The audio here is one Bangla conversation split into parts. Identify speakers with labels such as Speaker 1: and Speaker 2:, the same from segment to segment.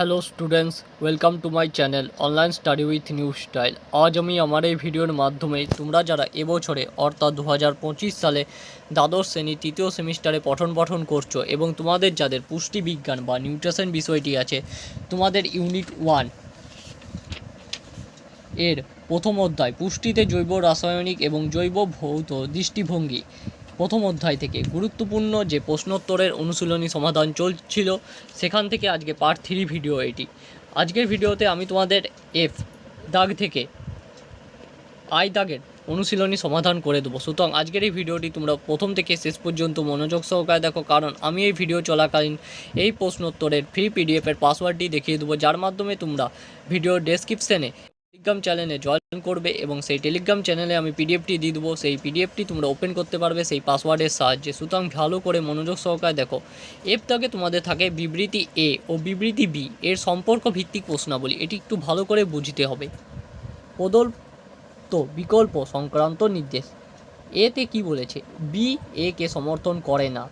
Speaker 1: Hello students welcome to my channel online study with new style আজ আমি আমার এই ভিডিওর মাধ্যমে তোমরা যারা এবছরে, অর্থাৎ দু হাজার পঁচিশ সালে দ্বাদশ শ্রেণি তৃতীয় সেমিস্টারে পঠন পঠন করছ এবং তোমাদের যাদের পুষ্টি বিজ্ঞান বা নিউট্রিশন বিষয়টি আছে, তোমাদের ইউনিট ওয়ানের প্রথম অধ্যায়, পুষ্টিতে জৈব রাসায়নিক এবং জৈব ভৌত দৃষ্টিভঙ্গি। প্রথম অধ্যায় থেকে গুরুত্বপূর্ণ যে প্রশ্নোত্তরের অনুশীলনী সমাধান চলছিল, সেখান থেকে আজকে পার্ট থ্রি ভিডিও এটি। আজকের ভিডিওতে আমি তোমাদের এফ দাগ থেকে আই দাগের অনুশীলনী সমাধান করে দেবো। সুতরাং আজকের এই ভিডিওটি তোমরা প্রথম থেকে শেষ পর্যন্ত মনোযোগ সহকারে দেখো, কারণ আমি এই ভিডিও চলাকালীন এই প্রশ্নোত্তরের ফ্রি পিডিএফের পাসওয়ার্ডটি দেখিয়ে দেবো, যার মাধ্যমে তোমরা ভিডিও ডেসক্রিপশানে টেলিগ্রাম চ্যানেলে জয়েন করবে এবং সেই টেলিগ্রাম চ্যানেলে আমি পিডিএফটি দিয়ে দেবো। সেই পিডিএফটি তোমরা ওপেন করতে পারবে, সেই পাসওয়ার্ডের সাহায্যে। সুতরাং ভালো করে মনোযোগ সহকারে দেখো। এফ দাগে তোমাদের থাকে বিবৃতি এ ও বিবৃতি বি এর সম্পর্ক ভিত্তিক প্রশ্নাবলী। এটি একটু ভালো করে বুঝতে হবে। প্রদত্ত বিকল্প সংক্রান্ত নির্দেশ। এতে কি বলেছে? বি এ কে সমর্থন করে না।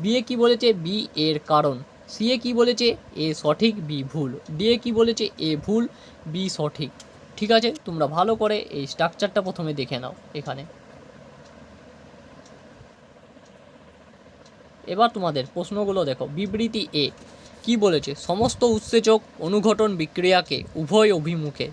Speaker 1: বি এ কি বলেছে? বি এর কারণ। সি এ কী বলেছে? এ সঠিক, বি ভুল। ডি এ কী বলেছে? এ ভুল, বি সঠিক। ঠিক আছে, তোমরা ভালো করে এই স্ট্রাকচারটা প্রথমে দেখে নাও এখানে। এবার তোমাদের প্রশ্নগুলো দেখো। বিবৃতি এ, কি বলেছে? সমস্ত উৎসেচক অনুঘটন বিক্রিয়াকে উভয় অভিমুখে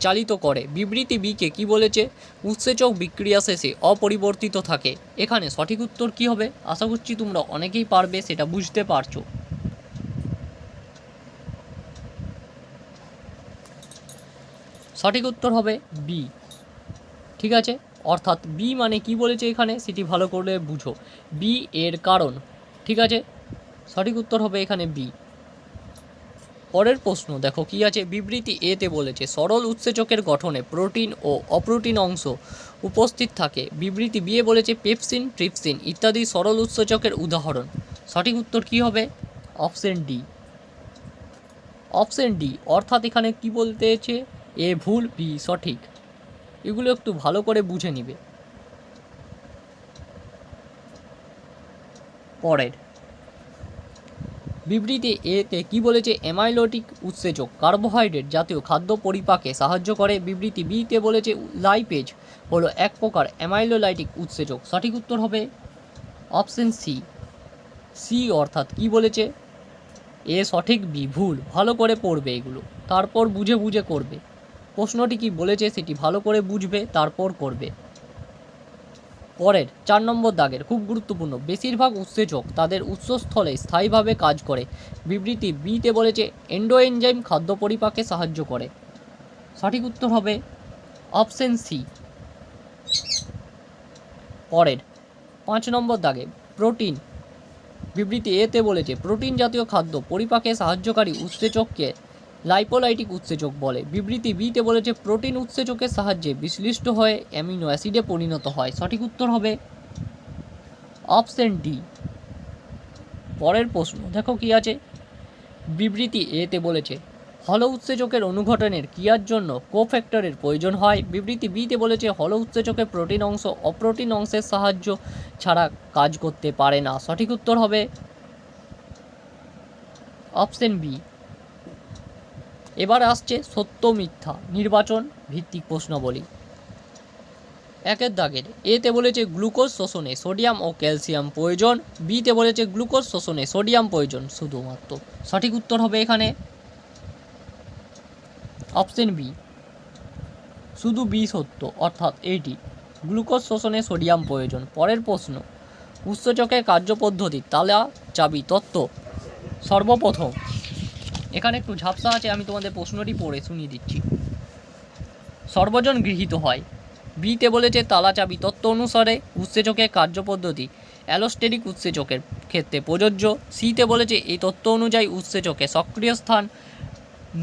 Speaker 1: চালিত করে। বিবৃতি বিকে কি বলেছে? উৎসেচক বিক্রিয়া শেষে অপরিবর্তিত থাকে। এখানে সঠিক উত্তর কি হবে? আশা করছি তোমরা অনেকেই পারবে, সেটা বুঝতে পারছ। সঠিক উত্তর হবে বি ঠিক আছে? অর্থাৎ বি মানে কি বলেছে এখানে? সেটি ভালো করে বুঝো। বি এর কারণ। ঠিক আছে? সঠিক উত্তর হবে এখানে বি পরের প্রশ্ন, দেখো কি আছে? বিবৃতি এতে বলেছে, সরল উৎসেচকের গঠনে প্রোটিন ও অপ্রোটিন অংশ উপস্থিত থাকে। বিবৃতি বিয়ে বলেছে, পেপসিন, ট্রিপসিন ইত্যাদি সরল উৎসেচকের উদাহরণ। সঠিক উত্তর কি হবে? অপশন ডি অপশন ডি অর্থাৎ এখানে কি বলতেছে এ ভুল, বি সঠিক। এগুলো একটু ভালো করে বুঝে নিবে। পরের। বিবৃতি এতে কি বলেছে? অ্যামাইলোটিক উৎসেচক, কার্বোহাইড্রেট জাতীয় খাদ্য পরিপাকে সাহায্য করে। বিবৃতি বিতে বলেছে, লাইপেজ হলো এক প্রকার অ্যামাইলোলাইটিক উৎসেচক। সঠিক উত্তর হবে অপশন সি। সি অর্থাৎ কি বলেছে? এ সঠিক, বি ভুল। ভালো করে পড়বে এগুলো। তারপর বুঝে বুঝে করবে। প্রশ্নটি কি বলেছে সেটি ভালো করে বুঝবে, তারপর করবে। পরের, চার নম্বর দাগের, খুব গুরুত্বপূর্ণ, বেশিরভাগ উৎসেচক তাদের উৎসস্থলে স্থায়ীভাবে কাজ করে। বিবৃতি বিতে বলেছে এন্ডো এনজাইম খাদ্য পরিপাকে সাহায্য করে। সঠিক উত্তর হবে অপশন সি। পরের, পাঁচ নম্বর দাগে, প্রোটিন। বিবৃতি এতে বলেছে, প্রোটিন জাতীয় খাদ্য পরিপাকে সাহায্যকারী উৎসেচককে লাইপোলাইটিক উৎসেচক বলে। বিবৃতি বিতে বলেছে, প্রোটিন উৎসেচকের সাহায্যে বিশ্লিষ্ট হয়ে অ্যামিনো অ্যাসিডে পরিণত হয়। সঠিক উত্তর হবে অপশন ডি। পরের প্রশ্ন, দেখো কি আছে। বিবৃতি এতে বলেছে, হল উৎসেচকের অনুঘটনের ক্রিয়ার জন্য কোফ্যাক্টরের প্রয়োজন হয়। বিবৃতি বিতে বলেছে, হল উৎসেচকে প্রোটিন অংশ অপ্রোটিন অংশের সাহায্য ছাড়া কাজ করতে পারে না। সঠিক উত্তর হবে অপশন বি। এবার আসছে সত্য মিথ্যা নির্বাচন ভিত্তিক প্রশ্নাবলী। একের দাগের এতে বলেছে গ্লুকোজ শোষণে সোডিয়াম ও ক্যালসিয়াম প্রয়োজন বিতে বলেছে গ্লুকোজ শোষণে সোডিয়াম প্রয়োজন শুধুমাত্র। সঠিক উত্তর হবে এখানে অপশন বি। শুধু বি সত্য, অর্থাৎ এইটি গ্লুকোজ শোষণে সোডিয়াম প্রয়োজন। পরের প্রশ্ন, উৎসেচকের কার্যপদ্ধতি, তালা, চাবি, তত্ত্ব, সর্বপ্রথম। এখানে একটু ঝাপসা আছে, আমি তোমাদের প্রশ্নটি পড়ে শুনিয়ে দিচ্ছি। সর্বজন গৃহীত হয়। বিতে বলেছে তালা চাবি তত্ত্ব অনুসারে উৎসেচকের কার্যপদ্ধতি অ্যালোস্টেরিক উৎসেচকের ক্ষেত্রে প্রযোজ্য। সিতে বলেছে এই তত্ত্ব অনুযায়ী উৎসেচকে সক্রিয় স্থান,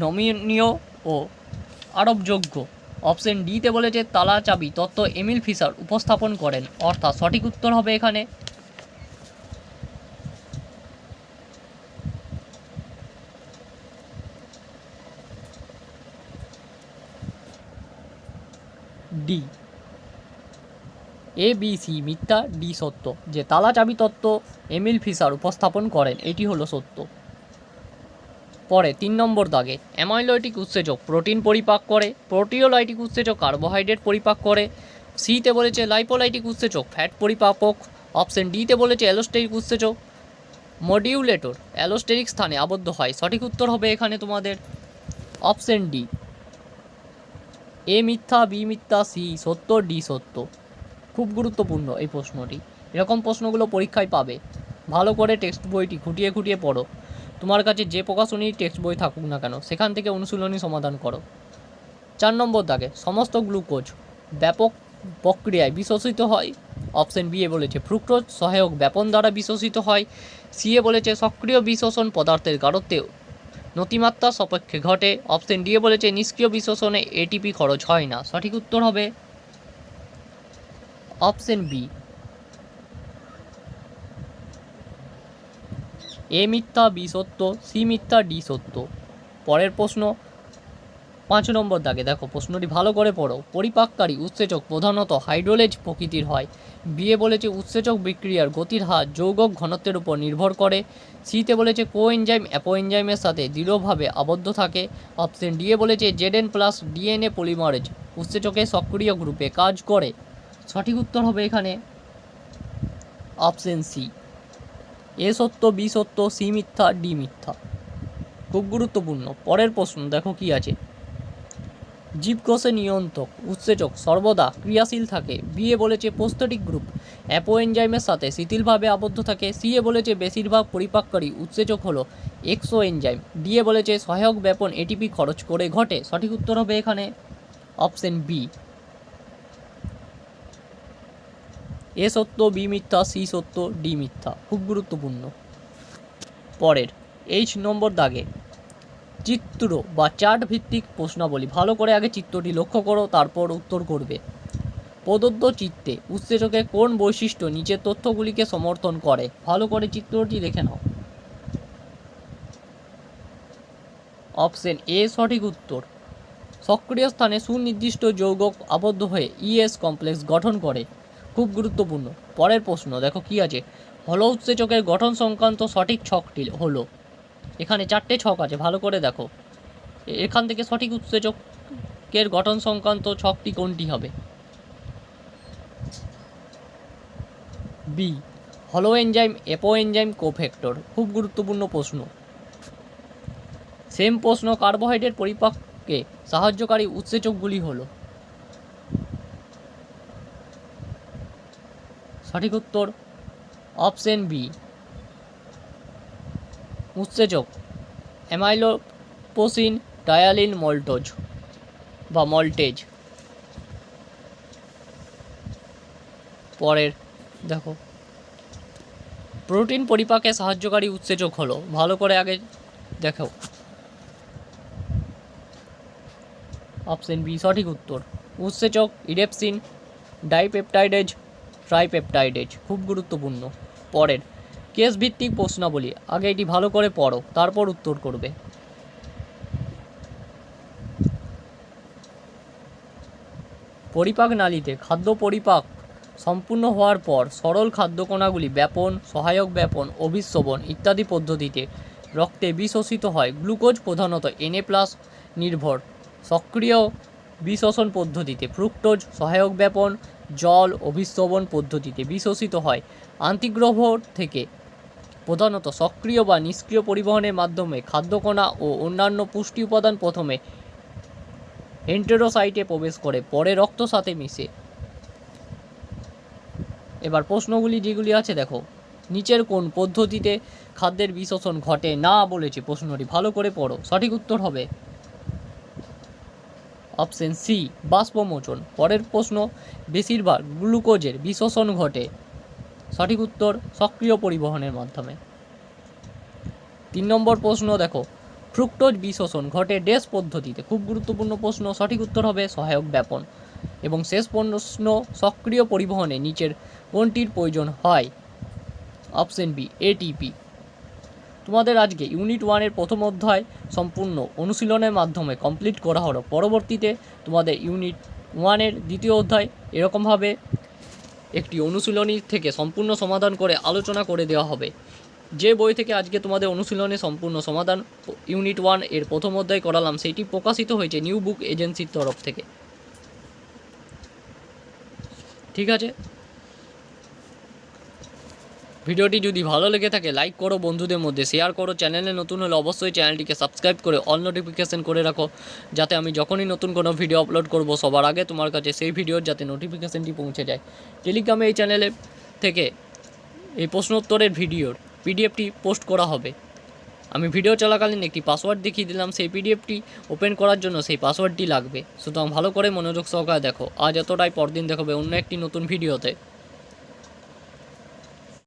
Speaker 1: নমনীয় ও আরোপযোগ্য অপশন ডিতে বলেছে তালা চাবি তত্ত্ব এমিল ফিশার উপস্থাপন করেন, অর্থাৎ সঠিক উত্তর হবে এখানে ডি এ বি সি মিথ্যা ডি সত্য। যে তালা চাবি তত্ত্ব এমিল ফিশার উপস্থাপন করেন, এটি হলো সত্য। পরে তিন নম্বর দাগে, অ্যামাইলয়টিক উৎসেচক প্রোটিন পরিপাক করে, প্রোটিওলাইটিক উৎসেচক কার্বোহাইড্রেট পরিপাক করে সিতে বলেছে লাইপোলাইটিক উৎসেচক ফ্যাট পরিপাপক, অপশন ডিতে বলেছে অ্যালোস্টেরিক উৎসেচক। মডিউলেটর অ্যালোস্টেরিক স্থানে আবদ্ধ হয়, সঠিক উত্তর হবে এখানে তোমাদের অপশন ডি এ মিথ্যা, বি মিথ্যা, সি সত্য, ডি সত্য। খুব গুরুত্বপূর্ণ এই প্রশ্নটি। এরকম প্রশ্নগুলো পরীক্ষায় পাবে। ভালো করে টেক্সট বইটি খুঁটিয়ে খুঁটিয়ে পড়ো। তোমার কাছে যে প্রকাশনীর টেক্সট বই থাকুক না কেন, সেখান থেকে অনুশীলনী সমাধান করো। চার নম্বর দাগে, সমস্ত গ্লুকোজ ব্যাপক প্রক্রিয়ায় বিশ্বসিত হয়। অপশন বি এ বলেছে, ফ্রুক্টোজ সহায়ক ব্যাপন দ্বারা বিশ্বসিত হয়। সি এ বলেছে, সক্রিয় বিশ্বসন পদার্থের গাঢ়ত্বে নতিমাত্রা সপক্ষে ঘটে। অপশন ডি বলেছে, নিষ্ক্রিয় বিশ্লেষণে এটিপি খরচ হয় না। সঠিক উত্তর হবে অপশন বি এ মিথ্যা বি সত্য সি মিথ্যা ডি সত্য। পরের প্রশ্ন পাঁচ নম্বর দাগে দেখো, প্রশ্নটি ভালো করে পড়ো। পরিপাককারী উৎসেচক প্রধানত হাইড্রোলেজ প্রকৃতির হয়। বিয়ে বলেছে, উৎসেচক বিক্রিয়ার গতির হার যৌগক ঘনত্বের উপর নির্ভর করে। সিতে বলেছে, কোএনজাইম অ্যাপোএনজাইমের সাথে দৃঢ়ভাবে আবদ্ধ থাকে। অপশন ডিএ বলেছে, জেডএন প্লাস ডিএনএ পলিমারেজ উৎসেচকের সক্রিয় গ্রুপে কাজ করে। সঠিক উত্তর হবে এখানে অপশন সি। এ সত্য, বি সত্য, সি মিথ্যা, ডি মিথ্যা। খুব গুরুত্বপূর্ণ। পরের প্রশ্ন, দেখো কি আছে। জীবকোষে নিয়ন্ত্রক, উৎসেচক, সর্বদা ক্রিয়াশীল থাকে। বিএ বলেছে পোস্তটিক গ্রুপ অ্যাপোএনজাইমের সাথে শিথিলভাবে আবদ্ধ থাকে। সিএ বলেছে বেশিরভাগ পরিপাককারী উৎসেচক হলো এক্সো এনজাইম ডিএ বলেছে সহায়ক ব্যাপন এটিপি খরচ করে ঘটে। সঠিক উত্তর হবে এখানে অপশন বি এ সত্য বি মিথ্যা সি সত্য ডি মিথ্যা। খুব গুরুত্বপূর্ণ। পরের এইচ নম্বর দাগে। চিত্র বা চার্ট ভিত্তিক প্রশ্নাবলী। ভালো করে আগে চিত্রটি লক্ষ্য করো, তারপর উত্তর করবে প্রদত্ত চিত্তে উৎসেচকের কোন বৈশিষ্ট্য নিচের তথ্যগুলিকে সমর্থন করে? ভালো করে চিত্রটি দেখে নাও। অপশন এ, সঠিক উত্তর। সক্রিয় স্থানে সুনির্দিষ্ট যৌগ আবদ্ধ হয়ে ইএস কমপ্লেক্স গঠন করে। খুব গুরুত্বপূর্ণ। পরের প্রশ্ন, দেখো কি আছে? হল উৎসেচকের গঠন সংক্রান্ত সঠিক ছকটি হলো। এখানে চারটে ছক আছে, ভালো করে দেখো। এখান থেকে সঠিক উৎসেচকের গঠন সংক্রান্ত ছকটি কোনটি হবে? বি, হলো এনজাইম, এপো এনজাইম, কোফ্যাক্টর, খুব গুরুত্বপূর্ণ প্রশ্ন। সেম প্রশ্ন, কার্বোহাইড্রেট পরিপাককে সাহায্যকারী উৎসেচকগুলি হলো। সঠিক উত্তর, অপশন বি উৎসেচক অ্যামাইলোপোসিন ডায়ালিন মল্টোজ বা মল্টেজ। পরের, দেখো। প্রোটিন পরিপাকে সাহায্যকারী উৎসেচক হলো। ভালো করে আগে দেখো অপশন বি, সঠিক উত্তর। উৎসেচক ইডেপসিন ডাইপেপটাইডেজ, ট্রাইপেপটাইডেজ। খুব গুরুত্বপূর্ণ। পরের কেস ভিত্তিক প্রশ্নাবলী। আগে এটি ভালো করে পড়ো, তারপর উত্তর করবে। পরিপাক নালীতে খাদ্য পরিপাক সম্পূর্ণ হওয়ার পর সরল খাদ্যকণাগুলি ব্যাপন, সহায়ক ব্যাপন অভিস্রবণ ইত্যাদি পদ্ধতিতে রক্তে বিশোষিত হয়। গ্লুকোজ প্রধানত এনএ প্লাস নির্ভর, সক্রিয় বিশোষণ পদ্ধতিতে ফ্রুক্টোজ, সহায়ক ব্যাপন, জল অভিস্রবণ পদ্ধতিতে বিশোষিত হয়। আন্তিগ্রহ থেকে প্রধানত সক্রিয় বা নিষ্ক্রিয় পরিবহনের মাধ্যমে খাদ্যকণা ও অন্যান্য পুষ্টি উপাদান প্রথমে এন্টেরোসাইটে প্রবেশ করে, পরে রক্ত সাথে মিশে। এবার প্রশ্নগুলি যেগুলি আছে, দেখো। নিচের কোন পদ্ধতিতে খাদ্যের বিশোষণ ঘটে না বলেছে প্রশ্নটি? ভালো করে পড়ো, সঠিক উত্তর হবে। অপশন সি, বাষ্পমোচন। পরের প্রশ্ন, বেশিরভাগ গ্লুকোজের বিশোষণ ঘটে। সঠিক উত্তর সক্রিয় পরিবহনের মাধ্যমে। তিন নম্বর প্রশ্ন, দেখো, ফ্রুক্টোজ বিশোষণ ঘটে ডেস পদ্ধতিতে। খুব গুরুত্বপূর্ণ প্রশ্ন, সঠিক উত্তর হবে সহায়ক ব্যাপন। এবং শেষ প্রশ্ন, সক্রিয় পরিবহনে নিচের কোনটির প্রয়োজন হয়? অপশন বি এটিপি তোমাদের আজকে ইউনিট ওয়ানের প্রথম অধ্যায় সম্পূর্ণ অনুশীলনের মাধ্যমে কমপ্লিট করা হলো। পরবর্তীতে তোমাদের ইউনিট ওয়ানের দ্বিতীয় অধ্যায় এরকমভাবে একটি অনুশীলনী থেকে সম্পূর্ণ সমাধান করে আলোচনা করে দেওয়া হবে। যে বই থেকে আজকে তোমাদের অনুশীলনে সম্পূর্ণ সমাধান ইউনিট ওয়ানের প্রথম অধ্যায় করালাম, সেটি প্রকাশিত হয়েছে নিউ বুক এজেন্সির তরফ থেকে। ঠিক আছে? ভিডিওটি যদি ভালো লেগে থাকে লাইক করো বন্ধুদের মধ্যে শেয়ার করো চ্যানেলে নতুন হলে অবশ্যই চ্যানেলটিকে সাবস্ক্রাইব করে অল নোটিফিকেশন করে রাখো, যাতে আমি যখনই নতুন কোনো ভিডিও আপলোড করব, সবার আগে তোমার কাছে সেই ভিডিওর যাতে নোটিফিকেশানটি পৌঁছে যায়। টেলিগ্রামে এই চ্যানেলে থেকে এই প্রশ্নোত্তরের ভিডিওর পিডিএফটি পোস্ট করা হবে। আমি ভিডিও চলাকালীন একটি পাসওয়ার্ড দেখিয়ে দিলাম, সেই পিডিএফটি ওপেন করার জন্য সেই পাসওয়ার্ডটি লাগবে। সুতরাং ভালো করে মনোযোগ সহকারে দেখো। আজ এতটাই, পরদিন দেখাবে অন্য একটি নতুন ভিডিওতে